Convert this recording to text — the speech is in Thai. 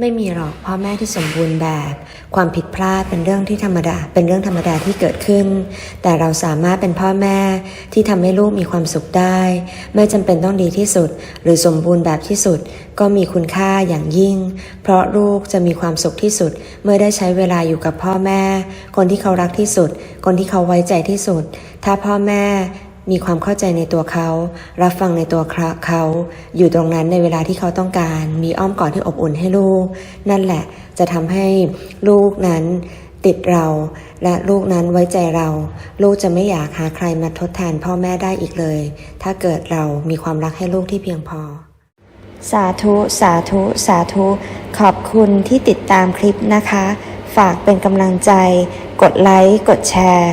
ไม่มีหรอกพ่อแม่ที่สมบูรณ์แบบ ความผิดพลาดเป็นเรื่องที่ธรรมดา เป็นเรื่องธรรมดาที่เกิดขึ้น แต่เราสามารถเป็นพ่อแม่ที่ทำให้ลูกมีความสุขได้ ไม่จำเป็นต้องดีที่สุด หรือสมบูรณ์แบบที่สุด ก็มีคุณค่าอย่างยิ่ง เพราะลูกจะมีความสุขที่สุด เมื่อได้ใช้เวลาอยู่กับพ่อแม่ คนที่เขารักที่สุด คนที่เขาไว้ใจที่สุด ถ้าพ่อแม่ มีความเข้าใจในตัวเขา รับฟังในตัวเขา อยู่ตรงนั้นในเวลาที่เขาต้องการ มีอ้อมกอดที่อบอุ่นให้ลูก นั่นแหละจะทำให้ลูกนั้นติดเรา และลูกนั้นไว้ใจเรา ลูกจะไม่อยากหาใครมาทดแทนพ่อแม่ได้อีกเลย ถ้าเกิดเรามีความรักให้ลูกที่เพียงพอ สาธุ สาธุ สาธุ ขอบคุณที่ติดตามคลิปนะคะ ฝากเป็นกำลังใจ กดไลค์ กดแชร์